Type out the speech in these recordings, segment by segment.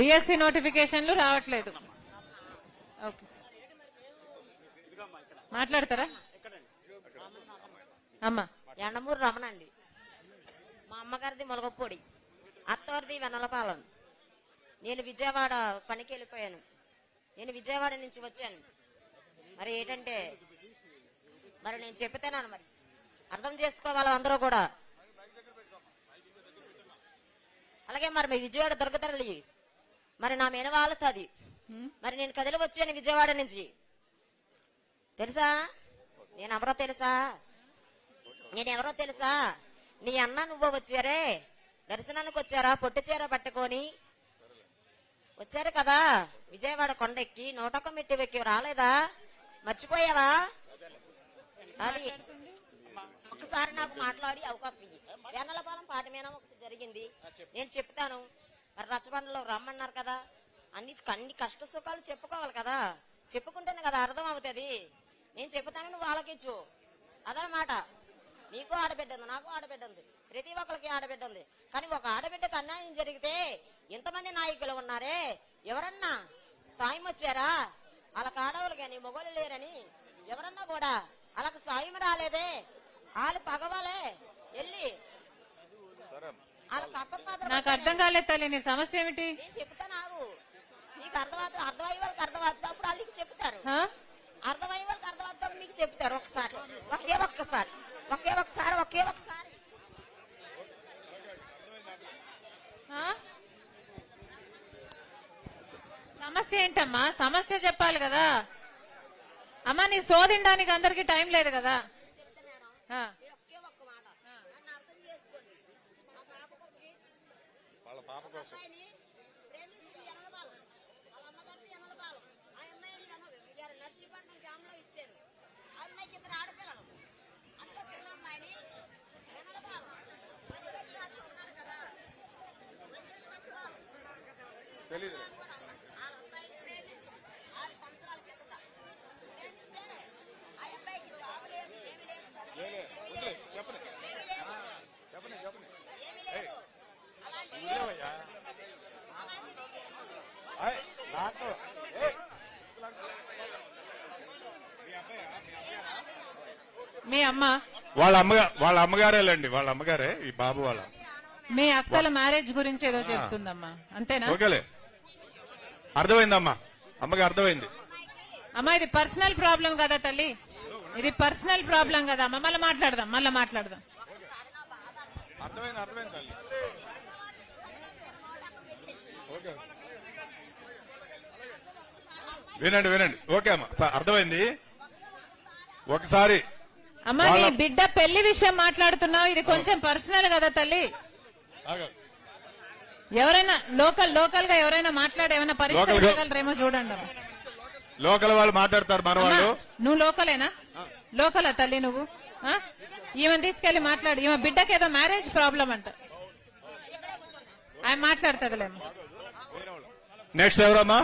DSC నోటిఫికేషన్లు రావట్లేదు. Okay. మాట్లాడతారా? అమ్మా. ఎండమూరు రమణ అండి మా అమ్మగారిది మొలగపొడి. అత్తవారిది వెన్నలపాలెం. నేను విజయవాడ పనికి వెళ్ళిపోయాను. నేను విజయవాడ నుంచి వచ్చాను. మరి ఏంటంటే మరి నేను చెప్తాను మరి. అర్థం చేసుకోవాలి అందరూ కూడా? అలాగే మరి మీ విజయవాడ దొరకతరలి. మరి నా మెనవాళ్ళది మరి నేను కదిలి వచ్చాను విజయవాడ నుంచి. తెలుసా? నేను ఎవరో తెలుసా? నేనెవరో తెలుసా? నీ అన్న నువ్వు వచ్చారే? దర్శనానికి వచ్చారా? పొట్టి చీర పట్టుకొని? వచ్చారు కదా? విజయవాడ కొండెక్కి నూటొక్క మెట్టి వెక్కి రాలేదా? మర్చిపోయావా? అది. ఒకసారి నాకు మాట్లాడి అవకాశం ఇయ్యి. వెన్నలపాలెం పాటమేనా ఒకటి జరిగింది. నేను చెప్తాను. మరి రచ్చబండలో రమ్మన్నారు కదా. అన్ని అన్ని కష్ట సుఖాలు చెప్పుకోవాలి కదా. చెప్పుకుంటేనే కదా అర్థం అవుతుంది. నేను చెప్తాను నువ్వు ఆలోచించు అదనమాట. నీకు ఆడబిడ్డ ఉంది నాకు ఆడబిడ్డ ఉంది ప్రతి ఒక్కరికి ఆడబిడ్డ ఉంది కానీ ఒక ఆడబిడ్డకు అన్యాయం జరిగితే ఎంతమంది నాయకులు ఉన్నారే? ఎవరన్నా సాయం వచ్చారా? వాళ్ళకి ఆడవాళ్ళు కానీ మొగోళ్ళు లేరని ఎవరన్నా కూడా వాళ్ళకి సాయం రాలేదే. వాళ్ళు పగవాలే. వెళ్ళి. నాకు అర్థం కాలేదు తల్లి నీ సమస్య ఏమిటి? చెప్తాను నీకు అర్థమవుతుంది అర్థమయ్యే వాళ్ళకి అర్థమవుతుంది అప్పుడు వాళ్ళకి చెప్తారు? అర్థమయ్యే వాళ్ళకి అర్థమవుతుంది మీకు చెప్తారు ఒకసారి. ఒకే ఒక్కసారి. ఒకే ఒకసారి ఒకే ఒకసారి? సమస్య ఏంటమ్మా? సమస్య చెప్పాలి కదా. అమ్మా నీ శోధించడానికి అందరికి టైం లేదు కదా ఆ. మీరు ఒకే ఒక్క మాట నన్ను అర్థం చేసుకోండి మా పాపకి వాళ్ళ పాప కోసం అమ్మాయిని మీ అమ్మ? వాళ్ళ అమ్మగా వాళ్ళ అమ్మగారేలండి వాళ్ళ అమ్మగారే ఈ బాబు వాళ్ళ. మీ అక్కల మ్యారేజ్ గురించి ఏదో చెప్తుందమ్మా. అంతేనా? ఓకేలే. అర్థమైందమ్మా. అమ్మకి అర్థమైంది. అమ్మా ఇది పర్సనల్ ప్రాబ్లం కదా తల్లి. ఇది పర్సనల్ ప్రాబ్లం కదా అమ్మ. మళ్ళీ మాట్లాడదాం మళ్ళీ మాట్లాడదాం. అర్థమైంది అర్థమైంది తల్లి. ఓకే. వినండి వినండి. ఓకే అమ్మా. అర్థమైంది? ఒకసారి అమ్మా నీ బిడ్డ పెళ్ళి విషయం మాట్లాడుతున్నావు. ఇది కొంచెం పర్సనల్ కదా తల్లి. ఎవరైనా లోకల్ లోకల్గా ఎవరైనా మాట్లాడి ఏమైనా పరిష్కరించగలరేమో చూడండి. అమ్మా. లోకల్ వాళ్ళు మాట్లాడతారు మన వాళ్ళు? నువ్వు లోకలేనా? లోకలా తల్లి నువ్వు? ఆ? ఈమెను తీసుకెళ్ళి మాట్లాడు. ఈమె బిడ్డకి ఏదో మ్యారేజ్ ప్రాబ్లం అంట. ఆయన మాట్లాడుతుందిలేమ్మా. నెక్స్ట్ ఎవరమ్మా?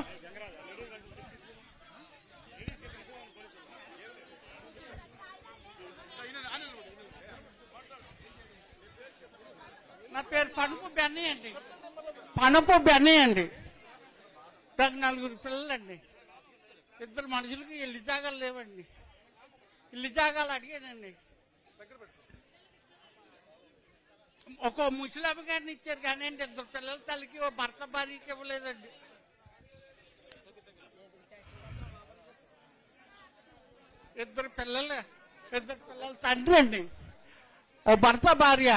నా పేరు పనుపు బెన్నీ అండి. పనుపు బెన్నీ అండి. నాకు నలుగురు పిల్లలండి. ఇద్దరు మనుషులకి ఇల్లు జాగాలు లేవండి. ఇల్లు జాగాలు అడిగానండి. ఒక ముసలామి గారిని ఇచ్చారు కానీ అండి ఇద్దరు పిల్లల తల్లికి ఓ భర్త భార్యకి ఇవ్వలేదండి. ఇద్దరు పిల్లలు ఇద్దరు పిల్లల తండ్రి అండి. ఓ భర్త భార్య.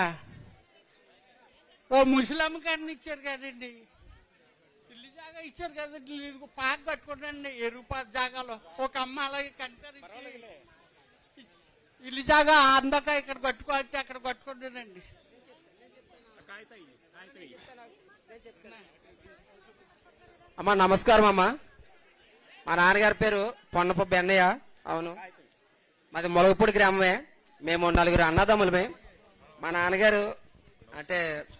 ఓ ముసలమ్మ గారిని ఇచ్చారు కదండి. ఇల్లు జాగా ఇచ్చారు కదండి. ఇది పాక ఎరువు ఎరుపా జాగాలో. ఒక అమ్మ అలాగే కనికరించి ఇల్లు జాగా అందక ఇక్కడ కట్టుకోవచ్చు అక్కడ కట్టుకుంటానండి. అమ్మా నమస్కారం అమ్మా. మా నాన్నగారి పేరు పొన్నప బెన్నయ్య. అవును. మాది మొలగపూడి గ్రామమే. మేము నలుగురు అన్నదమ్ములమే. మా నాన్నగారు అంటే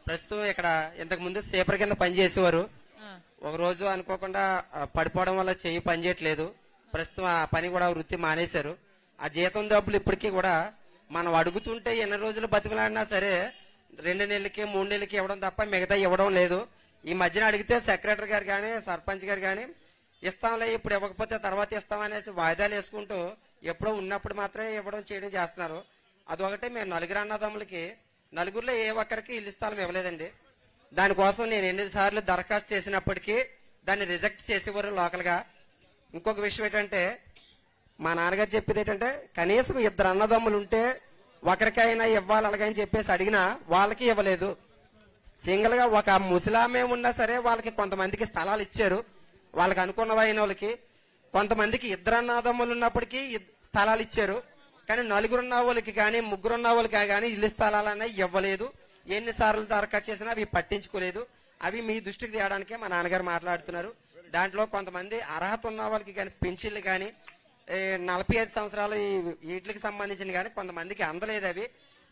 ప్రస్తుతం ఇక్కడ ఇంతకు ముందు సేపర్ కింద పనిచేసేవారు. ఒక రోజు అనుకోకుండా పడిపోవడం వల్ల చెయ్యి పనిచేయట్లేదు ప్రస్తుతం ఆ పని కూడా వృత్తి మానేశారు. ఆ జీతం డబ్బులు ఇప్పటికీ కూడా మనం అడుగుతుంటే ఎన్ని రోజులు బతిమలాడినా సరే రెండు నెలలకి మూడు నెలలకి ఇవ్వడం తప్ప మిగతా ఇవ్వడం లేదు. ఈ మధ్యన అడిగితే సెక్రటరీ గారు కానీ సర్పంచ్ గారు కానీ ఇస్తాంలే ఇప్పుడు ఇవ్వకపోతే తర్వాత ఇస్తామనేసి వాయిదాలు వేసుకుంటూ ఎప్పుడో ఉన్నప్పుడు మాత్రమే ఇవ్వడం చేయడం చేస్తున్నారు. అదొకటే మేము నలుగురు అన్నదమ్ములకి నలుగురిలో ఏ ఒక్కరికి ఇల్లు స్థలం ఇవ్వలేదండి. దానికోసం నేను ఎన్నిసార్లు దరఖాస్తు చేసినప్పటికీ దాన్ని రిజెక్ట్ చేసేవారు లోకల్గా. ఇంకొక విషయం ఏంటంటే మా నాన్నగారు చెప్పేది ఏంటంటే కనీసం ఇద్దరు అన్నదమ్ములు ఉంటే ఒకరికైనా ఇవ్వాలి అలాగని చెప్పేసి అడిగినా వాళ్ళకి ఇవ్వలేదు. సింగిల్గా ఒక ముసలామే ఉన్నా సరే వాళ్ళకి కొంతమందికి స్థలాలు ఇచ్చారు. వాళ్ళకి అనుకున్న వాళ్ళకి కొంతమందికి ఇద్దరు అన్నదమ్ములు ఉన్నప్పటికీ స్థలాలు ఇచ్చారు. కానీ నలుగురున్న వాళ్ళకి కానీ ముగ్గురున్న వాళ్ళకి కానీ ఇల్లు స్థలాలన్నా ఇవ్వలేదు. ఎన్నిసార్లు దరఖాస్తు చేసినా అవి పట్టించుకోలేదు. అవి మీ దృష్టికి తేయడానికే మా నాన్నగారు మాట్లాడుతున్నారు. దాంట్లో కొంతమంది అర్హత ఉన్న వాళ్ళకి కానీ పెన్షన్లు కానీ నలభై ఐదు సంవత్సరాలు వీటికి సంబంధించిన కానీ కొంతమందికి అందలేదు అవి.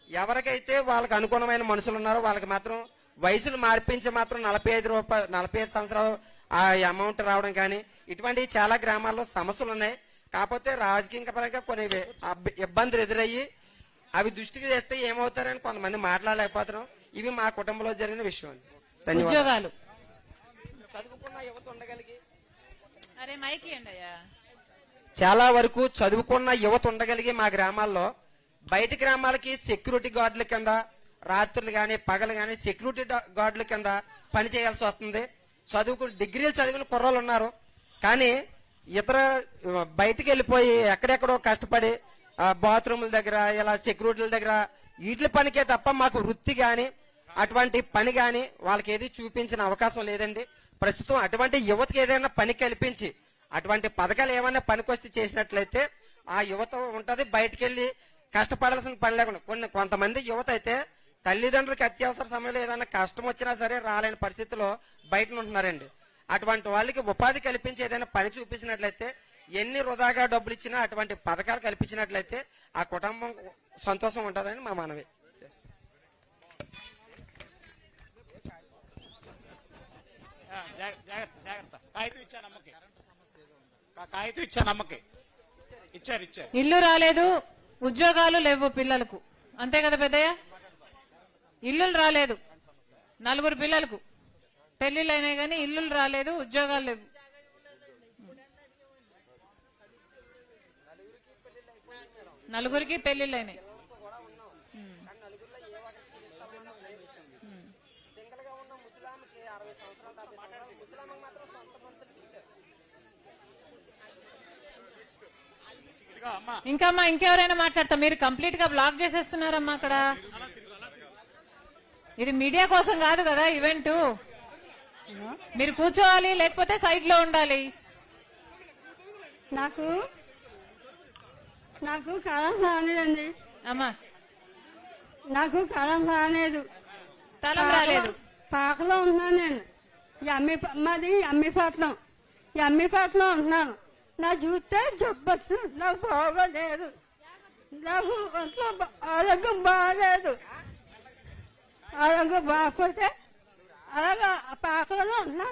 ఎవరికైతే వాళ్ళకి అనుగుణమైన మనుషులు ఉన్నారో వాళ్ళకి మాత్రం వయసులు మార్పించి మాత్రం నలభై ఐదు రూపాయలు నలభై ఐదు సంవత్సరాలు ఆ అమౌంట్ రావడం కానీ ఇటువంటి చాలా గ్రామాల్లో సమస్యలు ఉన్నాయి. కాకపోతే రాజకీయ పరంగా కొన్ని ఇబ్బందులు ఎదురయ్యి అవి దృష్టికి చేస్తే ఏమవుతారని కొంతమంది మాట్లాడలేకపోతున్నాం. ఇవి మా కుటుంబంలో జరిగిన విషయం అండి. ధన్యవాదాలు. ఉద్యోగాలు. చదువుకున్న యువత ఉండగలిగి. అరే మైకి చాలా వరకు చదువుకున్న యువత ఉండగలిగే మా గ్రామాల్లో బయట గ్రామాలకి సెక్యూరిటీ గార్డుల కింద రాత్రులు గాని పగలు గాని సెక్యూరిటీ గార్డుల కింద పని చేయాల్సి వస్తుంది. చదువుకు డిగ్రీలు చదివిన కుర్రోళ్ళు ఉన్నారు. కానీ ఇతర బయటికి వెళ్ళిపోయి ఎక్కడెక్కడో కష్టపడి బాత్రూముల దగ్గర ఇలా సెక్యూరిటీల దగ్గర వీటి పనికే తప్ప మాకు వృత్తి గాని అటువంటి పని గాని వాళ్ళకి ఏది చూపించిన అవకాశం లేదండి. ప్రస్తుతం అటువంటి యువతకి ఏదైనా పని కల్పించి అటువంటి పథకాలు ఏమైనా పనికొచ్చి చేసినట్లయితే ఆ యువత ఉంటది బయటికి వెళ్ళి కష్టపడాల్సిన పని లేకుండా. కొన్ని కొంతమంది యువత అయితే తల్లిదండ్రులకి అత్యవసర సమయంలో ఏదైనా కష్టం వచ్చినా సరే రాలేని పరిస్థితిలో బయట ఉంటున్నారండి అటువంటి వాళ్ళకి ఉపాధి కల్పించి ఏదైనా పని చూపించినట్లయితే ఎన్ని వృధాగా డబ్బులు ఇచ్చినా అటువంటి పథకాలు కల్పించినట్లయితే ఆ కుటుంబం సంతోషం ఉంటుందని మా మనవి. కాగితం ఇచ్చాను అమ్మకి. ఇచ్చారు ఇచ్చారు. ఇల్లు రాలేదు ఉద్యోగాలు లేవు పిల్లలకు. అంతే కదా పెద్దయ్య? ఇల్లులు రాలేదు నలుగురు పిల్లలకు. పెళ్ళిళ్ళు అయినాయి కానీ ఇల్లులు రాలేదు ఉద్యోగాలు లేవు. నలుగురికి పెళ్ళిళ్ళు అయినాయి అమ్మా ఇంకా అమ్మా ఇంకెవరైనా మాట్లాడతా మీరు కంప్లీట్గా బ్లాక్ చేసేస్తున్నారమ్మా అక్కడ. ఇది మీడియా కోసం కాదు కదా ఈవెంట్. మీరు కూర్చోవాలి లేకపోతే సైడ్లో ఉండాలి. నాకు నాకు కళం రాలేదండి. అమ్మా. నాకు కళం రాలేదు. స్థలం రాలేదు. పాకలో ఉన్నాను నేను. ఈ అమ్మి మాది అమ్మిపట్నం ఈ అమ్మిపట్నం ఉంటున్నాను. నా చూస్తే జబ్బొచ్చు నాకు బాగోలేదు. నాకు ఒంట్లో ఆరోగ్యం బాగలేదు. ఆరోగ్యం బాగపోతే అలాగా ఆ పాకలోనే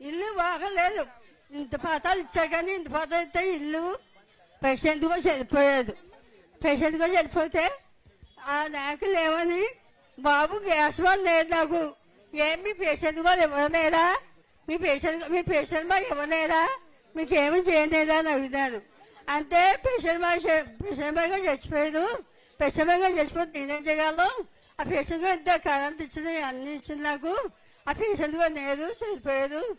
ఇల్లు బాగలేదు. ఇంత పాతాలు ఇచ్చా కానీ ఇంత పాతాలు ఇస్తే ఇల్లు పేషెంట్ కూడా చనిపోయేది. పేషెంట్ కూడా చనిపోతే ఆ నాకు లేవని బాబు గ్యాస్ వన్ లేదు నాకు. ఏం మీ పేషెంట్ కూడా ఇవ్వలేదా? మీ పేషెంట్ మీ పేషెంట్ బాగా ఇవ్వలేదా? మీకేమి చేయలేదా అని అడుగుతాను అంటే పేషెంట్ బాగా పేషెంట్ బాగా చచ్చిపోయాడు పేషెంట్ బాగా చచ్చిపోతే నేనేం చేయగలను ఆ పేషెంట్ ఎంత కరెంట్ ఇచ్చింది అన్ని ఇచ్చింది నాకు. ఆ పేషెంట్ లేదు చనిపోయాడు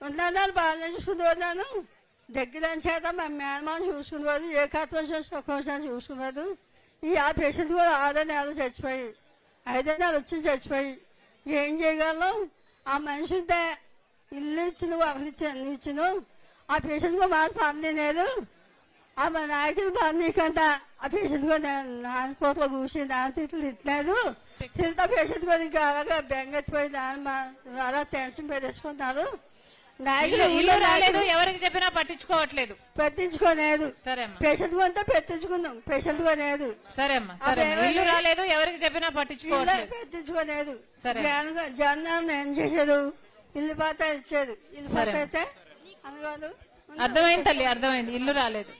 ఉన్నాను బాగానే చూసుకున్నాను దగ్గర చేత మా మేనమామ చూసుకునేవారు ఏ కట్టవలసిన సుఖం చూసుకునేవాడు. ఈ ఆ పేషెంట్ కూడా ఆరో నెలలు చచ్చిపోయి ఐదో నెలలు వచ్చి చచ్చిపోయి ఏం చేయగలం ఆ మనిషి ఇల్లు ఇచ్చిన ఒకరి ఇచ్చిన అన్ని ఇచ్చిన ఆ పేషెంట్ కూడా మాట పర్లేదు మా నాయకులు పర్నీకంట ఆ పేషెంట్ కూడా నాన్నకోట్లో కూర్చి నాన్న తిట్లు తిట్టలేదు తింటా పేషెంట్ కూడా ఇంకా అలాగే బెంగెత్తిపోయి నాన్న అలా టెన్షన్ పెట్టేసుకుంటారు నాయకులు ఇల్లు రాలేదు ఎవరికి చెప్పినా పట్టించుకోవట్లేదు. పెట్టించుకోలేదు. సరే పేషెంట్ కొంత పెట్టించుకుందాం పేషెంట్ లేదు సరే సరే ఇల్లు. రాలేదు ఎవరికి చెప్పినా ఇల్లు పట్టించుకోవట్లేదు పెట్టించుకోలేదు. సరే. జగన్ ఏం చేశాడు ఇల్లు పాత ఇచ్చాడు ఇల్లు పాత. అయితే అందువల్ల అర్థమైంది తల్లి అర్థమైంది. ఇల్లు రాలేదు.